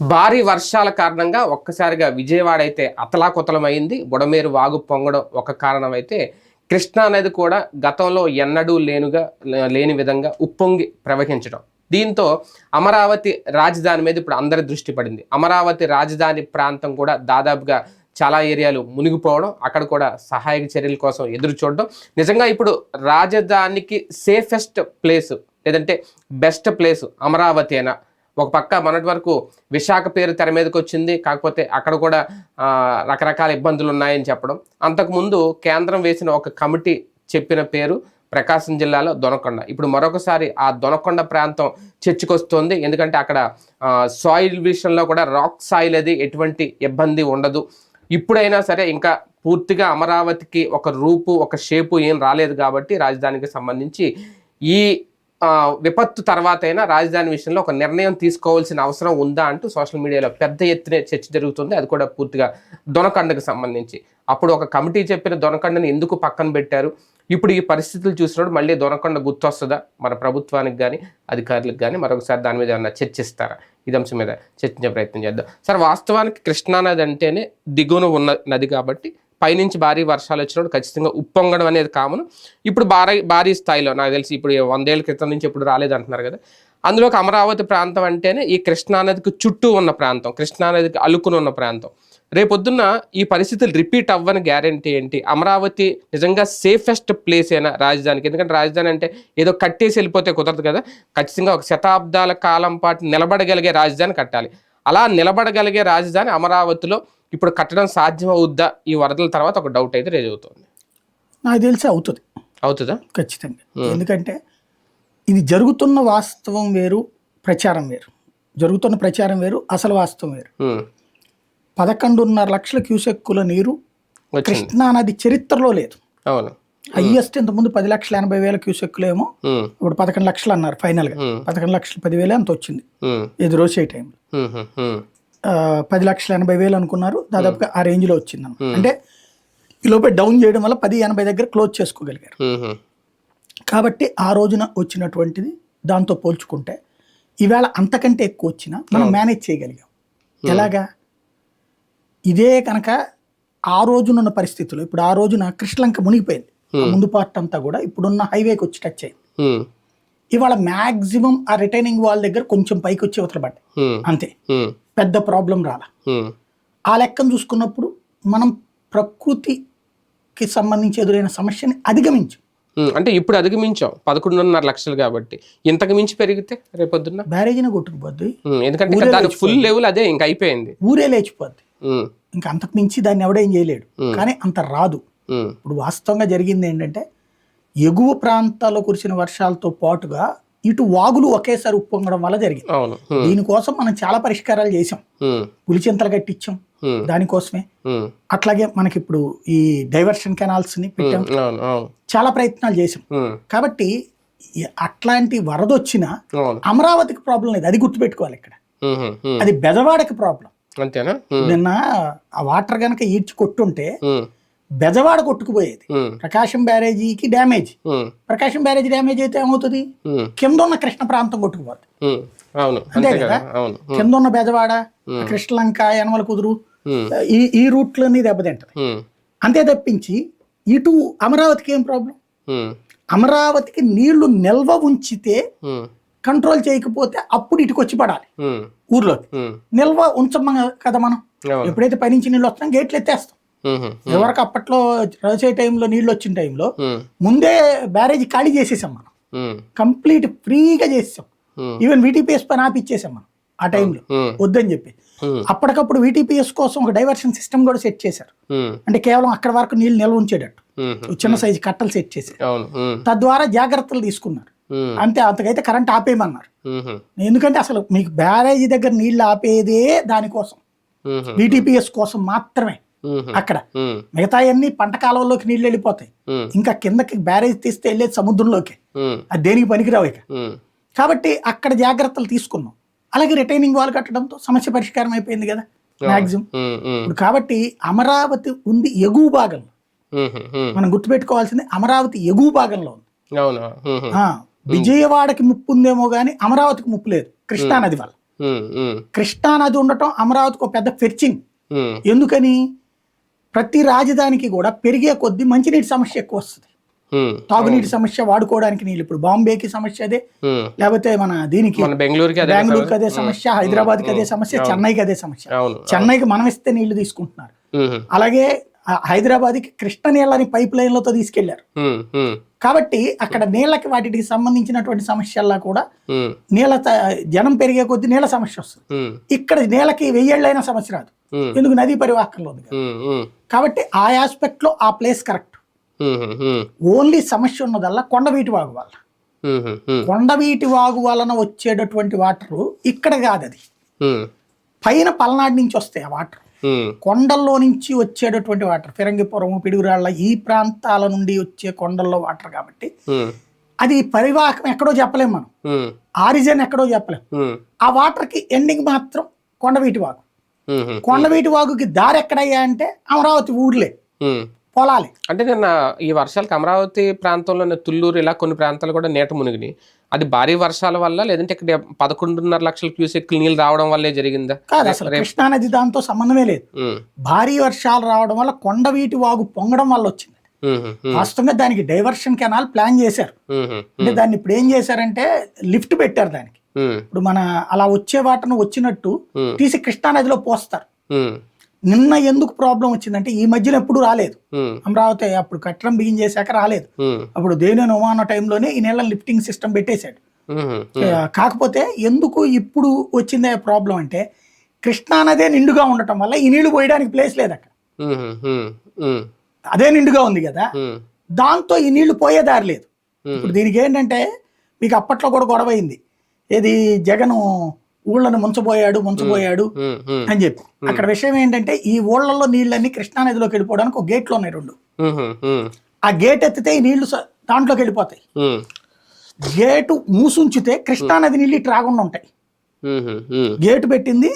భారీ వర్షాల కారణంగా ఒక్కసారిగా విజయవాడ అయితే అతలాకుతలమైంది. బుడమేరు వాగు పొంగడం ఒక కారణం అయితే కృష్ణా నది కూడా గతంలో ఎన్నడూ లేనుగా లేని విధంగా ఉప్పొంగి ప్రవహించడం. దీంతో అమరావతి రాజధాని మీద ఇప్పుడు అందరి దృష్టి పడింది. అమరావతి రాజధాని ప్రాంతం కూడా దాదాపుగా చాలా ఏరియాలు మునిగిపోవడం అక్కడ కూడా సహాయక చర్యల కోసం ఎదురు చూడడం. నిజంగా ఇప్పుడు రాజధానికి సేఫెస్ట్ ప్లేస్ లేదంటే బెస్ట్ ప్లేస్ అమరావతి అయినా ఒక పక్క మొన్నటి వరకు విశాఖ పేరు తెర మీదకి వచ్చింది. కాకపోతే అక్కడ కూడా రకరకాల ఇబ్బందులు ఉన్నాయని చెప్పడం. అంతకుముందు కేంద్రం వేసిన ఒక కమిటీ చెప్పిన పేరు ప్రకాశం జిల్లాలో దొనకొండ. ఇప్పుడు మరొకసారి ఆ దొనకొండ ప్రాంతం చర్చకొస్తుంది. ఎందుకంటే అక్కడ సాయిల్ విషయంలో కూడా రాక్ సాయిల్ అది ఎటువంటి ఇబ్బంది ఉండదు. ఇప్పుడైనా సరే ఇంకా పూర్తిగా అమరావతికి ఒక రూపు ఒక షేపు ఏం రాలేదు కాబట్టి రాజధానికి సంబంధించి ఈ విపత్తు తర్వాతైనా రాజధాని విషయంలో ఒక నిర్ణయం తీసుకోవాల్సిన అవసరం ఉందా అంటూ సోషల్ మీడియాలో పెద్ద ఎత్తున చర్చ జరుగుతుంది. అది కూడా పూర్తిగా దొనకండకు సంబంధించి. అప్పుడు ఒక కమిటీ చెప్పిన దొనకండని ఎందుకు పక్కన పెట్టారు? ఇప్పుడు ఈ పరిస్థితులు చూసినప్పుడు మళ్ళీ దొనకొండ గుర్తొస్తుందా? మన ప్రభుత్వానికి కానీ అధికారులకు కానీ మరొకసారి దాని మీద ఏమన్నా చర్చిస్తారా? ఇది అంశం మీద చర్చించే ప్రయత్నం చేద్దాం. సార్ వాస్తవానికి కృష్ణానది అంటేనే దిగువన ఉన్న నది కాబట్టి పైనుంచి భారీ వర్షాలు వచ్చినప్పుడు ఖచ్చితంగా ఉప్పొంగడం అనేది కామన్. ఇప్పుడు భారీ భారీ స్థాయిలో నాకు తెలిసి ఇప్పుడు వందేళ్ళ క్రితం నుంచి ఇప్పుడు రాలేదంటున్నారు కదా. అందులోకి అమరావతి ప్రాంతం అంటేనే ఈ కృష్ణానదికి చుట్టూ ఉన్న ప్రాంతం కృష్ణానదికి అలుకుని ఉన్న ప్రాంతం. రేపొద్దున్న ఈ పరిస్థితులు రిపీట్ అవ్వని గ్యారంటీ ఏంటి? అమరావతి నిజంగా సేఫెస్ట్ ప్లేస్ అయినా రాజధానికి. ఎందుకంటే రాజధాని అంటే ఏదో కట్టేసి వెళ్ళిపోతే కుదరదు కదా. ఖచ్చితంగా ఒక శతాబ్దాల కాలం పాటు నిలబడగలిగే రాజధాని కట్టాలి. అలా నిలబడగలిగే రాజధాని అమరావతిలో ఇప్పుడు కట్టడం సాధ్యం అవుద్దా ఈ వరదల తర్వాత ఒక డౌట్ అయితే రేజ్ అవుతుంది. నాకు తెలిసి అవుతుంది. అవుతుందా? ఖచ్చితంగా. ఎందుకంటే ఇది జరుగుతున్న వాస్తవం వేరు ప్రచారం వేరు. జరుగుతున్న ప్రచారం వేరు అసలు వాస్తవం వేరు. పదకొండున్నర లక్షల క్యూసెక్కుల నీరు వచ్చింది. కృష్ణా నది చరిత్రలో లేదు. అవును. హయ్యెస్ట్ ఇంతకుముందు పది లక్షల ఎనభై వేల క్యూసెక్కులేమో. ఇప్పుడు పదకొండు లక్షలు అన్నారు ఫైనల్గా. పదకొండు లక్షల పదివేలే అంత వచ్చింది. రోజు టైంలో. పది లక్షల ఎనభై వేలు అనుకున్నారు. దాదాపుగా ఆ రేంజ్లో వచ్చింది. అంటే ఈ లోపే డౌన్ చేయడం వల్ల పది ఎనభై దగ్గర క్లోజ్ చేసుకోగలిగారు. కాబట్టి ఆ రోజున వచ్చినటువంటిది దాంతో పోల్చుకుంటే ఈవేళ అంతకంటే ఎక్కువ వచ్చినా మనం మేనేజ్ చేయగలిగాం. ఎలాగా? ఇదే కనుక ఆ రోజునున్న పరిస్థితుల్లో ఇప్పుడు ఆ రోజున కృష్ణలంక మునిగిపోయింది. ముందు పార్ట్ అంతా కూడా ఇప్పుడున్న హైవేకి వచ్చి టచ్ అయింది. ఇవాళ మ్యాక్సిమం ఆ రిటైనింగ్ వాల్ దగ్గర కొంచెం పైకి వచ్చి అవతల పడ్డాయి ఉమ్. అంతే. పెద్ద ప్రాబ్లం రాల. ఆ లెక్కను చూసుకున్నప్పుడు మనం ప్రకృతికి సంబంధించి ఎదురైన సమస్యని అధిగమించాం. అంటే ఇప్పుడు అధిగమించాం పదకొండున్నర లక్షలు కాబట్టి ఇంతకు మించి పెరిగితే రేపొద్దున్న బ్యారేజీని కొట్టుకుపోద్ది. ఎందుకంటే దాని ఫుల్ లెవెల్ అదే ఇంకా అయిపోయింది ఊరే లేచిపోద్ది. ఇంకా అంతకు మించి దాన్ని ఎవడేం చేయలేడు కానీ అంత రాదు. ఇప్పుడు వాస్తవంగా జరిగింది ఏంటంటే ఎగువ ప్రాంతాల్లో కురిసిన వర్షాలతో పాటుగా ఇటు వాగులు ఒకేసారి ఉప్పొంగడం వల్ల జరిగింది. దీనికోసం మనం చాలా పరిష్కారాలు చేసాం. పులిచింతలు కట్టించాం. దానికోసమే. అట్లాగే మనకి ఇప్పుడు ఈ డైవర్షన్ కెనాల్స్ని పెట్టాం. చాలా ప్రయత్నాలు చేసాం. కాబట్టి అట్లాంటి వరద వచ్చినా అమరావతికి ప్రాబ్లం లేదు. అది గుర్తుపెట్టుకోవాలి ఇక్కడ. అది బెజవాడకి ప్రాబ్లం. అంతేనా. నిన్న ఆ వాటర్ గనక ఈడ్చి కొట్టుంటే. బెజవాడ కొట్టుకుపోయేది. ప్రకాశం బ్యారేజీకి డ్యామేజ్. ప్రకాశం బ్యారేజ్ డ్యామేజ్ అయితే ఏమవుతుంది. కింద ఉన్న కృష్ణ ప్రాంతం కొట్టుకుపోతుంది అంతే కదా కదా? ఉన్న బెజవాడ కృష్ణలంక యనమల కుదురు. ఈ ఈ రూట్లన్నీ దెబ్బతింటది. అంతే తప్పించి ఇటు అమరావతికి ఏం ప్రాబ్లం. అమరావతికి నీళ్ళు నిల్వ ఉంచితే. కంట్రోల్ చేయకపోతే అప్పుడు ఇటుకు వచ్చి పడాలి. ఊర్లోకి. నిల్వ ఉంచమ్మ కదా మనం ఎప్పుడైతే పైనుంచి నీళ్ళు వస్తున్నాం గేట్లు ఎత్తేస్తాం ఇదివరకు అప్పట్లో రాసే టైంలో నీళ్ళు వచ్చిన టైంలో. ముందే బ్యారేజ్ ఖాళీ చేసేసాం మనం. కంప్లీట్ ఫ్రీగా చేసేసాం. ఈవెన్ వీటీపీఎస్ పని ఆపిచ్చేసాం మనం ఆ టైంలో. వద్దని చెప్పి. అప్పటికప్పుడు వీటీపీఎస్ కోసం ఒక డైవర్షన్ సిస్టమ్ కూడా సెట్ చేశారు. అంటే కేవలం అక్కడ వరకు నీళ్ళు నిల్వ ఉంచేటట్టు చిన్న సైజు కట్టలు సెట్ చేశారు. తద్వారా జాగ్రత్తలు తీసుకున్నారు. అంతే అంతకైతే కరెంట్ ఆపేయమన్నారు. ఎందుకంటే అసలు మీకు బ్యారేజీ దగ్గర నీళ్ళు ఆపేదే దానికోసం. వీటీపీఎస్ కోసం మాత్రమే. అక్కడ. మిగతా అన్ని పంట కాలంలోకి నీళ్ళు వెళ్ళిపోతాయి. ఇంకా కిందకి బ్యారేజ్ తీస్తే వెళ్ళేది సముద్రంలోకి. అది దేనికి పనికిరావు ఇక. కాబట్టి అక్కడ జాగ్రత్తలు తీసుకున్నాం అలాగే రిటైనింగ్ వాల్ కట్టడంతో సమస్య పరిష్కారం అయిపోయింది కదా మాక్సిమం. ఇప్పుడు కాబట్టి అమరావతి ఉంది ఎగువ భాగంలో. మనం గుర్తుపెట్టుకోవాల్సింది అమరావతి ఎగువ భాగంలో ఉంది. విజయవాడకి ముప్పు ఉందేమో కానీ అమరావతికి ముప్పు లేదు. కృష్ణా నది వల్ల. ఉమ్, ఉమ్, కృష్ణా నది ఉండటం అమరావతికి ఒక పెద్ద ఫెర్చింగ్. ఎందుకని? ప్రతి రాజధానికి కూడా పెరిగే కొద్దీ మంచినీటి సమస్య ఎక్కువ వస్తుంది. తాగునీటి సమస్య వాడుకోవడానికి నీళ్ళు ఇప్పుడు బాంబేకి సమస్య అదే. లేకపోతే మన దీనికి బెంగళూరుకి అదే బెంగళూరుకి అదే సమస్య హైదరాబాద్కి అదే సమస్య చెన్నైకి అదే సమస్య. చెన్నైకి మనం ఇస్తే నీళ్ళు తీసుకుంటున్నారు. అలాగే హైదరాబాద్కి కృష్ణ నీళ్ళని పైప్ లైన్లతో తీసుకెళ్ళారు. కాబట్టి అక్కడ నీళ్ళకి వాటికి సంబంధించినటువంటి సమస్యల్లో కూడా నీళ్ళ జనం పెరిగే కొద్దీ నీళ్ళ సమస్య వస్తుంది. ఇక్కడ నీళ్ళకి వెయ్యేళ్ళైన సమస్య రాదు. ఎందుకు? నదీ పరివాహకంలో ఉంది కాబట్టి ఆ ఆస్పెక్ట్లో ఆ ప్లేస్ కరెక్ట్. ఓన్లీ సమస్య ఉన్నదల్లా కొండవీటి వాగు వల్ల. కొండవీటి వాగు వలన వచ్చేటటువంటి వాటర్ ఇక్కడ కాదు అది పైన పల్నాడు నుంచి వస్తాయి ఆ వాటర్. కొండల్లో నుంచి వచ్చేటటువంటి వాటర్ ఫిరంగిపురం పిడుగురాళ్ళ ఈ ప్రాంతాల నుండి వచ్చే కొండల్లో వాటర్ కాబట్టి అది పరివాహకం ఎక్కడో చెప్పలేం మనం. ఆరిజిన్ ఎక్కడో చెప్పలేం. ఆ వాటర్కి ఎండింగ్ మాత్రం కొండవీటి వాగు. కొండవీటి వాగుకి దారి ఎక్కడయ్యా అంటే అమరావతి ఊర్లే. పొలాలే. అంటే నిన్న ఈ వర్షాలకు అమరావతి ప్రాంతంలోనే తుళ్ళూరు ఇలా కొన్ని ప్రాంతాలు కూడా నీట మునిగినాయి. అది భారీ వర్షాల వల్ల లేదంటే ఇక్కడ పదకొండున్నర లక్షల క్యూసెక్ నీళ్ళు రావడం వల్లే జరిగిందా? కాదు అసలు కృష్ణానది దాంతో సంబంధమే లేదు. భారీ వర్షాలు రావడం వల్ల కొండవీటి వాగు పొంగడం వల్ల వచ్చింది. వాస్తవంగా దానికి డైవర్షన్ కెనాల్ ప్లాన్ చేశారు. అంటే దాన్ని ఇప్పుడు ఏం చేశారంటే లిఫ్ట్ పెట్టారు దానికి. ఇప్పుడు మన అలా వచ్చే వాటను వచ్చినట్టు తీసి కృష్ణానదిలో పోస్తారు. నిన్న ఎందుకు ప్రాబ్లం వచ్చిందంటే ఈ మధ్యన ఎప్పుడు రాలేదు. అమరావతి అప్పుడు కట్టడం బిగిన్ చేశాక రాలేదు. అప్పుడు దేని ఒమాన టైంలోనే ఈ నెల లిఫ్టింగ్ సిస్టమ్ పెట్టేశాడు. కాకపోతే ఎందుకు ఇప్పుడు వచ్చిందే ప్రాబ్లం అంటే కృష్ణానదే నిండుగా ఉండటం వల్ల ఈ నీళ్ళు పోయడానికి ప్లేస్ లేదు అక్కడ. అదే నిండుగా ఉంది కదా. దాంతో ఈ నీళ్ళు పోయే దారి లేదు. ఇప్పుడు దీనికి ఏంటంటే మీకు అప్పట్లో కూడా గొడవ అయింది. ఏది జగన్ ఊళ్ళను ముంచబోయాడు ముంచబోయాడు అని చెప్పి. అక్కడ విషయం ఏంటంటే ఈ ఊళ్ళల్లో నీళ్ళన్నీ కృష్ణానదిలోకి వెళ్ళిపోవడానికి ఒక గేట్లు ఉన్నాయి రెండు. ఆ గేట్ ఎత్తితే ఈ నీళ్ళు దాంట్లోకి వెళ్ళిపోతాయి. గేటు మూసుంచితే కృష్ణానది నీళ్ళు ఇటు రాకుండా ఉంటాయి. గేటు పెట్టింది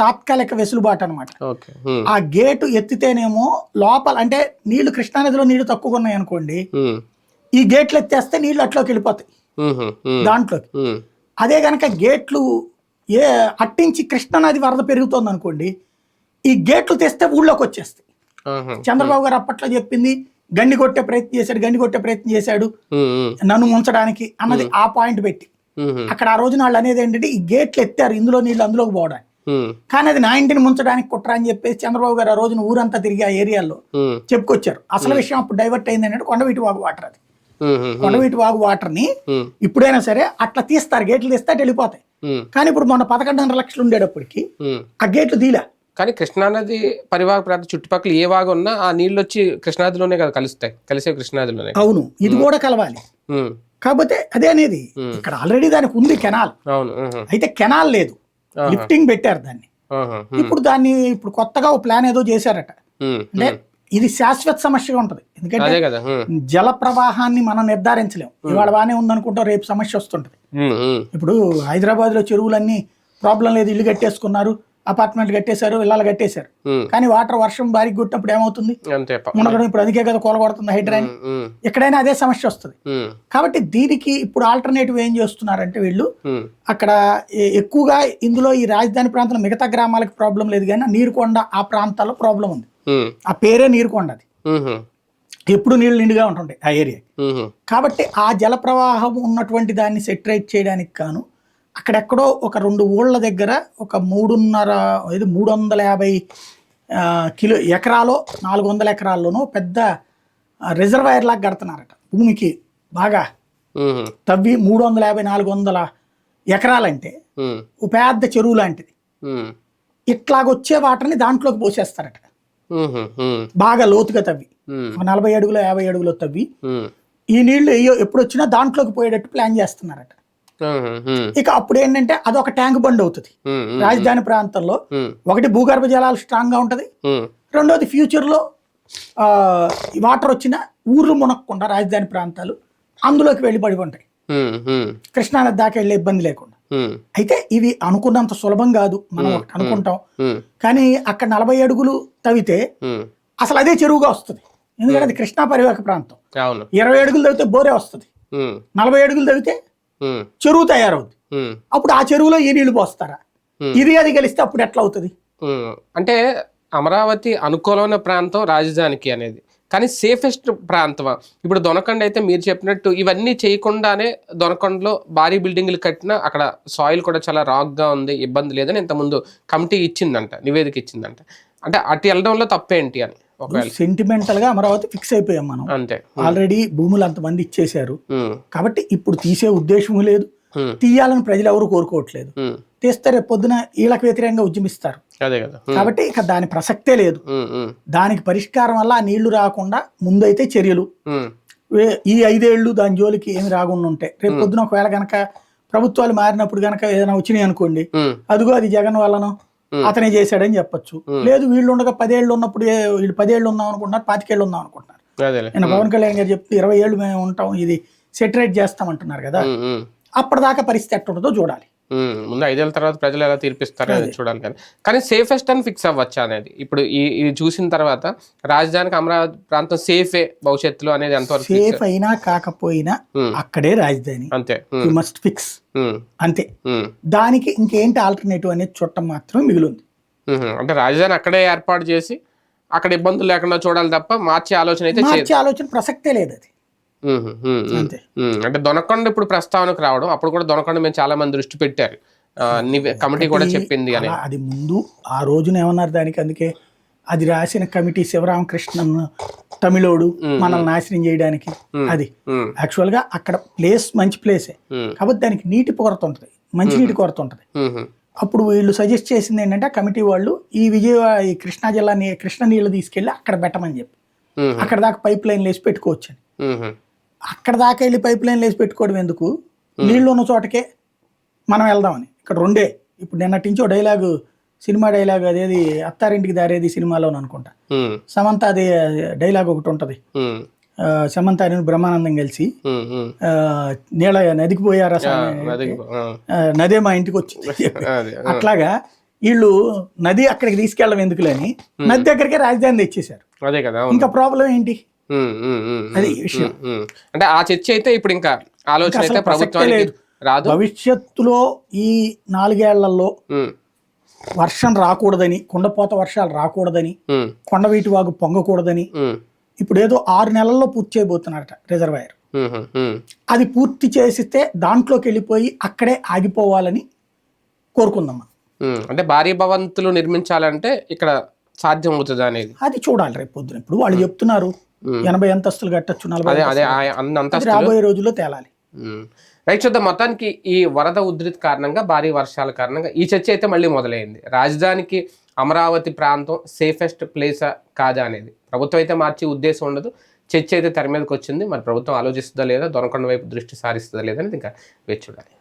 తాత్కాలిక వెసులుబాటు అనమాట ఆ గేటు ఎత్తితేనేమో లోపల అంటే నీళ్ళు కృష్ణానదిలో నీళ్ళు తక్కువగా ఉన్నాయి అనుకోండి ఈ గేట్లు ఎత్తేస్తే నీళ్ళు అట్లోకి వెళ్ళిపోతాయి. దాంట్లోకి. అదే గనక గేట్లు ఏ అట్టించి కృష్ణానది వరద పెరుగుతోంది అనుకోండి ఈ గేట్లు తెస్తే ఊళ్ళోకి వచ్చేస్తాయి. చంద్రబాబు గారు అప్పట్లో చెప్పింది గండి కొట్టే ప్రయత్నం చేశాడు గండి కొట్టే ప్రయత్నం చేశాడు నన్ను ముంచడానికి అన్నది ఆ పాయింట్ పెట్టి. అక్కడ ఆ రోజున వాళ్ళు అనేది ఏంటంటే ఈ గేట్లు ఎత్తారు ఇందులో నీళ్ళు అందులోకి పోవడానికి. కానీ అది నా ఇంటిని ముంచడానికి కుట్ర అని చెప్పేసి చంద్రబాబు గారు ఆ రోజున ఊరంతా తిరిగి ఆ ఏరియాలో చెప్పుకొచ్చారు. అసలు విషయం అప్పుడు డైవర్ట్ అయింది ఏంటంటే కొండవీటి వాటర్ అది. కొండవీటి వాగు వాటర్ని ఉమ్, ఇప్పుడైనా సరే అట్లా తీస్తారు గేట్లు తీస్తే అటు వెళ్ళిపోతాయి కానీ ఇప్పుడు మొన్న పదకొండున్నర లక్షలు ఉండేటప్పటికి. ఆ గేట్లు తీలా కానీ కృష్ణానది పరివాహక ప్రాంతం చుట్టుపక్కల ఏ వాగు ఉన్నా ఆ నీళ్ళు వచ్చి కృష్ణానదిలోనే కదా కలుస్తాయి కలిసే కృష్ణానదిలోనే అవును ఇది కూడా కలవాలి. కాకపోతే అదే అనేది. ఇక్కడ ఆల్రెడీ దానికి ఉంది కెనాల్ అయితే కెనాల్ లేదు. లిఫ్టింగ్ పెట్టారు దాన్ని. ఇప్పుడు దాన్ని ఇప్పుడు కొత్తగా ఓ ప్లాన్ ఏదో చేశారట. అంటే ఇది శాశ్వత సమస్యగా ఉంటది. ఎందుకంటే జల ప్రవాహాన్ని మనం నిర్ధారించలేం. ఇవాళ బాగానే ఉందనుకుంటాం రేపు సమస్య వస్తుంటది. ఇప్పుడు హైదరాబాద్లో చెరువులన్నీ ప్రాబ్లం లేదు ఇల్లు కట్టేసుకున్నారు అపార్ట్మెంట్లు కట్టేశారు ఇళ్ళలు కట్టేశారు. కానీ వాటర్ వర్షం బారికి కొట్టినప్పుడు ఏమవుతుంది? మునగడం ఇప్పుడు అందుకే కదా కూలగొడుతుంది హైడ్రాని ఎక్కడైనా అదే సమస్య వస్తుంది. కాబట్టి దీనికి ఇప్పుడు ఆల్టర్నేటివ్ ఏం చేస్తున్నారంటే వీళ్ళు అక్కడ ఎక్కువగా ఇందులో ఈ రాజధాని ప్రాంతంలో మిగతా గ్రామాలకు ప్రాబ్లం లేదు కానీ నీరుకొండ ఆ ప్రాంతాల్లో ప్రాబ్లం ఉంది. ఆ పేరే నీరుకొండ అది. ఉహు, ఎప్పుడు నీళ్ళు నిండుగా ఉంటుంటాయి ఆ ఏరియా. కాబట్టి ఆ జల ప్రవాహం ఉన్నటువంటి దాన్ని సెటరేట్ చేయడానికి గాను అక్కడెక్కడో ఒక రెండు ఊళ్ళ దగ్గర ఒక మూడున్నర ఇది మూడు వందల యాభై కిలో ఎకరాలో నాలుగు వందల ఎకరాల్లోనూ పెద్ద రిజర్వాయర్ లాగా కడుతున్నారట. భూమికి బాగా తవ్వి మూడు వందల యాభై నాలుగు వందల ఎకరాలంటే పెద్ద చెరువు లాంటిది. ఇట్లాగొచ్చే వాటర్ని దాంట్లోకి పోసేస్తారట. బాగా లోతుగా తవ్వి. ఒక నలభై అడుగులు యాభై అడుగులు తవ్వి. ఈ నీళ్ళు ఎప్పుడు వచ్చినా దాంట్లోకి పోయేటట్టు ప్లాన్ చేస్తున్నారట. ఇక అప్పుడు ఏంటంటే అదొక ట్యాంక్ బండ్ అవుతుంది. రాజధాని ప్రాంతంలో ఒకటి భూగర్భ జలాలు స్ట్రాంగ్గా ఉంటది రెండోది ఫ్యూచర్లో వాటర్ వచ్చిన ఊర్లు మునక్కుండా రాజధాని ప్రాంతాలు అందులోకి వెళ్ళి పడి ఉంటాయి కృష్ణానది దాకా వెళ్ళే ఇబ్బంది లేకుండా. అయితే ఇవి అనుకున్నంత సులభం కాదు. మనం అనుకుంటాం. కానీ అక్కడ నలభై అడుగులు తవ్వితే అసలు అదే చెరువుగా వస్తుంది. ఎందుకంటే అది కృష్ణా పరివాహక ప్రాంతం. ఇరవై అడుగులు తవ్వితే బోరే వస్తుంది. నలభై అడుగులు తవ్వితే చెరువు తయారవుద్ది. ఉమ్, అప్పుడు ఆ చెరువులో ఈ నీళ్ళు పోస్తారా. ఇది అది కలిస్తే అప్పుడు ఎట్లా అవుతుంది. అంటే అమరావతి అనుకూలమైన ప్రాంతం రాజధానికి అనేది. కానీ సేఫెస్ట్ ప్రాంతం ఇప్పుడు దొనకొండ అయితే మీరు చెప్పినట్టు ఇవన్నీ చేయకుండానే దొనకొండలో భారీ బిల్డింగ్లు కట్టినా అక్కడ సాయిల్ కూడా చాలా రాక్గా ఉంది ఇబ్బంది లేదని ఇంతకుముందు కమిటీ ఇచ్చిందంట నివేదిక ఇచ్చిందంట. అంటే అటు వెళ్ళడంలో తప్పేంటి అని ఒకవేళ? సెంటిమెంటల్గా అమరావతి ఫిక్స్ అయిపోయాం మనం. అంతే. ఆల్రెడీ భూములు అంతమంది ఇచ్చేశారు. కాబట్టి ఇప్పుడు తీసే ఉద్దేశం లేదు. తీయాలని ప్రజలు ఎవరు కోరుకోవట్లేదు. తీస్తే రేపు పొద్దున వీళ్ళకి వ్యతిరేకంగా ఉద్యమిస్తారు. అదే కదా. ఉమ్, కాబట్టి ఇక దాని ప్రసక్తే లేదు. దానికి పరిష్కారం వల్ల ఆ నీళ్ళు రాకుండా ముందైతే చర్యలు. ఈ ఐదేళ్ళు దాని జోలికి ఏమి రాకుండా ఉంటాయి రేపు పొద్దున ఒకవేళ గనక ప్రభుత్వాలు మారినప్పుడు గనక ఏదైనా వచ్చినాయి అనుకోండి అదిగో అది జగన్ వల్లనో Hmm. అతనే చేశాడని చెప్పొచ్చు. లేదు వీళ్ళు ఉండగా పదేళ్ళు ఉన్నప్పుడు వీళ్ళు పదేళ్ళు ఉందాం అనుకుంటున్నారు పాతికేళ్ళు ఉందాం అనుకుంటున్నారు. నేను పవన్ కళ్యాణ్ గారు చెప్తే ఇరవై ఏళ్ళు మేము ఉంటాం ఇది సెటరేట్ చేస్తామంటున్నారు కదా. అప్పటిదాకా పరిస్థితి ఎట్టుంటుందో చూడాలి. ముందు ఐదేళ్ళ తర్వాత ప్రజలు ఎలా తీర్పిస్తారో అది చూడాలి కానీ కానీ సేఫెస్ట్ అని ఫిక్స్ అవ్వచ్చు అనేది. ఇప్పుడు ఈ ఇది చూసిన తర్వాత రాజధానికి అమరావతి ప్రాంతం సేఫే భవిష్యత్తులో అనేది ఎంతవరకు? సేఫ్ అయినా కాకపోయినా. అక్కడే రాజధాని. అంతే. మస్ట్ ఫిక్స్ అంతే. దానికి ఇంకేంటి ఆల్టర్నేటివ్ అనేది చూడటం మాత్రమే మిగిలింది. అంటే రాజధాని అక్కడే ఏర్పాటు చేసి అక్కడ ఇబ్బందులు లేకుండా చూడాలి తప్ప మార్చే ఆలోచన అయితే మార్చే ఆలోచన ప్రసక్తే లేదు అది. అంతే. అంటే దొనకొండ ఇప్పుడు ప్రస్తావనకు రావడం. అప్పుడు కూడా దొనకొండ మేము చాలా మంది దృష్టి పెట్టారు. కమిటీ కూడా చెప్పింది అని. అది ముందు ఆ రోజున ఏమన్నారు దానికి? అందుకే అది రాసిన కమిటీ శివరామకృష్ణన్ తమిళోడు మనల్ని నాశనం చేయడానికి. అది. యాక్చువల్గా అక్కడ ప్లేస్ మంచి ప్లేసే కాబట్టి దానికి నీటి కొరత ఉంటుంది. మంచి నీటి కొరత ఉంటుంది. అప్పుడు వీళ్ళు సజెస్ట్ చేసింది ఏంటంటే కమిటీ వాళ్ళు ఈ విజయవాడ ఈ కృష్ణా జిల్లా కృష్ణ నీళ్ళు తీసుకెళ్ళి అక్కడ పెట్టమని చెప్పి. అక్కడ దాకా పైప్ లైన్ వేసి పెట్టుకోవచ్చు అక్కడ దాకా వెళ్ళి పైప్ లైన్ వేసి పెట్టుకోవడం ఎందుకు? నీళ్ళు ఉన్న చోటకే మనం వెళ్దామని. ఇక్కడ రెండే. ఇప్పుడు నిన్నటి నుంచి డైలాగు సినిమా డైలాగ్ అదేది అత్తారింటికి దారేది సినిమాలోను అనుకుంటా. సమంత అది డైలాగ్ ఒకటి ఉంటుంది. సమంత బ్రహ్మానందం కలిసి నీళ్ళ నదికి పోయారా నదే మా ఇంటికి వచ్చింది ఆ, అట్లాగా వీళ్ళు నది అక్కడికి తీసుకెళ్ళడం ఎందుకులేని నది దగ్గరికే రాజధాని తెచ్చేశారు. ఇంకా ప్రాబ్లం ఏంటి? అది విషయం. అంటే ఆ చర్చ అయితే ఇప్పుడు ఇంకా ఆలోచన అయితే ప్రభుత్వానికి. రాదు. భవిష్యత్తులో ఈ నాలుగేళ్ళలో వర్షం రాకూడదని కుండపోత వర్షాలు రాకూడదని కొండవీటి వాగు పొంగకూడదని ఇప్పుడు ఏదో ఆరు నెలల్లో పూర్తి చేయబోతున్నారట రిజర్వాయర్. అది పూర్తి చేసిస్తే దాంట్లోకి వెళ్ళిపోయి అక్కడే ఆగిపోవాలని కోరుకుందాం అంటే భారీ భవంతులు నిర్మించాలంటే ఇక్కడ సాధ్యం అవుతుంది అనేది? అది చూడాలి రేపు పొద్దున. ఇప్పుడు వాళ్ళు చెప్తున్నారు ఎనభై అంతస్తులు కట్టచ్చు నలభై రాబోయే రోజుల్లో తేలాలి. రైట్ చూద్దాం. మొత్తానికి ఈ వరద ఉధృతి కారణంగా భారీ వర్షాల కారణంగా ఈ చర్చ అయితే మళ్ళీ మొదలైంది. రాజధానికి అమరావతి ప్రాంతం సేఫెస్ట్ ప్లేసా కాదా అనేది. ప్రభుత్వం అయితే మార్చే ఉద్దేశం ఉండదు. చర్చ అయితే తెర మీదకి వచ్చింది. మరి ప్రభుత్వం ఆలోచిస్తుందా లేదా? దొరకొండ వైపు దృష్టి సారిస్తుందా లేదా అనేది ఇంకా వేచి చూడాలి.